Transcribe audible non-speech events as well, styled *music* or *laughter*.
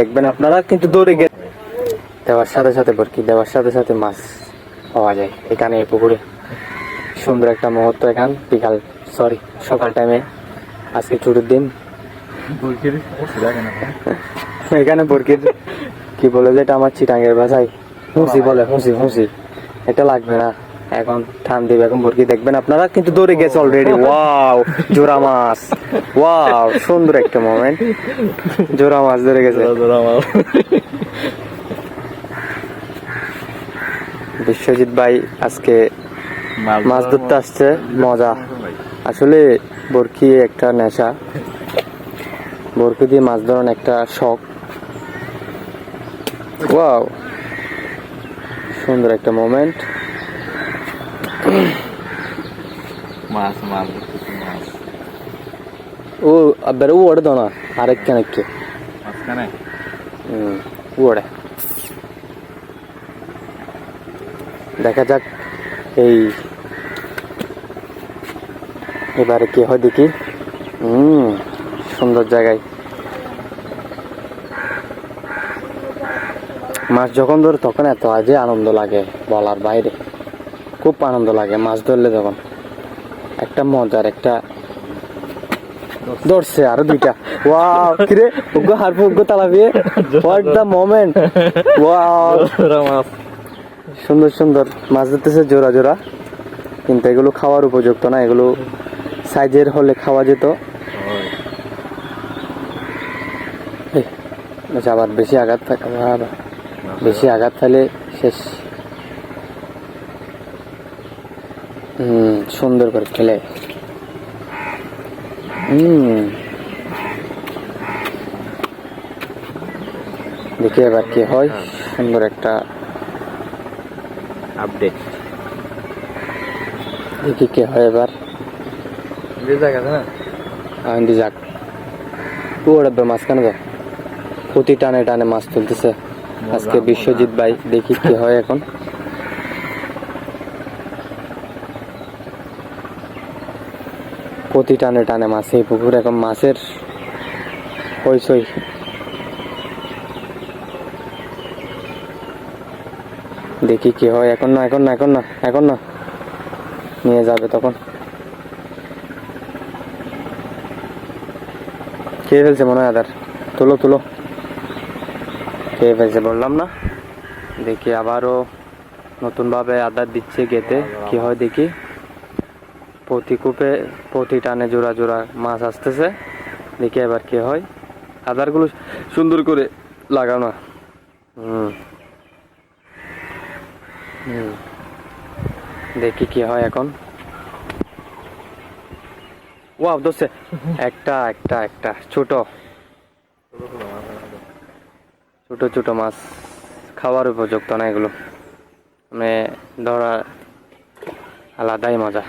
দেখবেন আপনারা কিন্তু দৌড়ে গে দেওয়ার সাথে সাথে বরকি দেওয়ার সাথে সাথে মাছ পাওয়া যায় এখানে এই পুকুরে। সুন্দর একটা মুহূর্ত এখান বিকাল সরি সকাল টাইমে আজকে ছুটির দিন। *laughs* এখানে বরকির কি বলে যে এটা আমার চিটাঙ্গের ভাষায়? হুঁসি বলে হুঁসি হুঁসি এটা লাগবে না। এখন দিবে এখন বরকি দেখবেন আপনারা কিন্তু দৌড়ে গেছে অলরেডি ওয়াও জোড়া মাছ। ওয়াও সুন্দর একটা মোমেন্ট জোড়া মাছ ধরে গেছে। বিশ্বজিৎ ভাই আজকে মাছ ধরতে আসছে মজা। আসলে বরকি একটা নেশা। বরকি দিয়ে মাছ ধরার একটা শখ। ওয়াও সুন্দর একটা মোমেন্ট মাছ মাছ মাছ ও না আরেক কানেককে মাঝখানে হুম ওড়ে দেখা যাক এই এবারে কি হয় দেখি হুম সুন্দর জায়গায় মাছ যখন ধরে তখন এত আজে আনন্দ লাগে বলার বাইরে খুব আনন্দ লাগে মাছ ধরলে যখন। একটা মজার একটা ধরছে আরও দুইটা। ওয়াও কিরে উগ্র হারবো উগ্র তালাবিয়ে। হোয়াট দ্য মোমেন্ট ওয়াও সুন্দর সুন্দর মাছ ধরতেছে জোড়া জোড়া কিন্তু এগুলো খাওয়ার উপযুক্ত না এগুলো সাইজের হলে খাওয়া যেত। আবার বেশি আঘাত থাকে বেশি আঘাত থাকলে শেষ। হুম সুন্দর করে খেলে। হুম। দেখি এবার কি হয়। সুন্দর একটা আপডেট দেখি কি হয় এবার। যে জায়গা না? আইন্দি যাক। মাঝখানে তো। প্রতি টানে টানে মাছ তুলতেছে। আজকে বিশ্বজিৎ ভাই দেখি কি হয় এখন। প্রতি টানে টানে মাছ, এই পুকুর এখন মাছের হইচই। দেখি কি হয়, এখন না এখন না এখন না এখন না। নিয়ে যাবে তখন। খেয়ে ফেলছে মনে হয় আদার। তুলো তুলো। খেয়ে ফেলছে, বললাম না। দেখি আবারও নতুনভাবে আদার দিচ্ছে গেতে কি হয় দেখি। প্রতি কূপে প্রতি টানে জোড়া জোড়া মাছ আসতেছে। দেখি এবার কি হয়। আদারগুলো সুন্দর করে লাগানো। হুম। দেখি কি হয় এখন। ওয়াও দোষে একটা একটা একটা, ছোট। ছোট ছোট মাছ খাওয়ার উপযুক্ত না এগুলো। মানে ধরা আলাদাই মজা।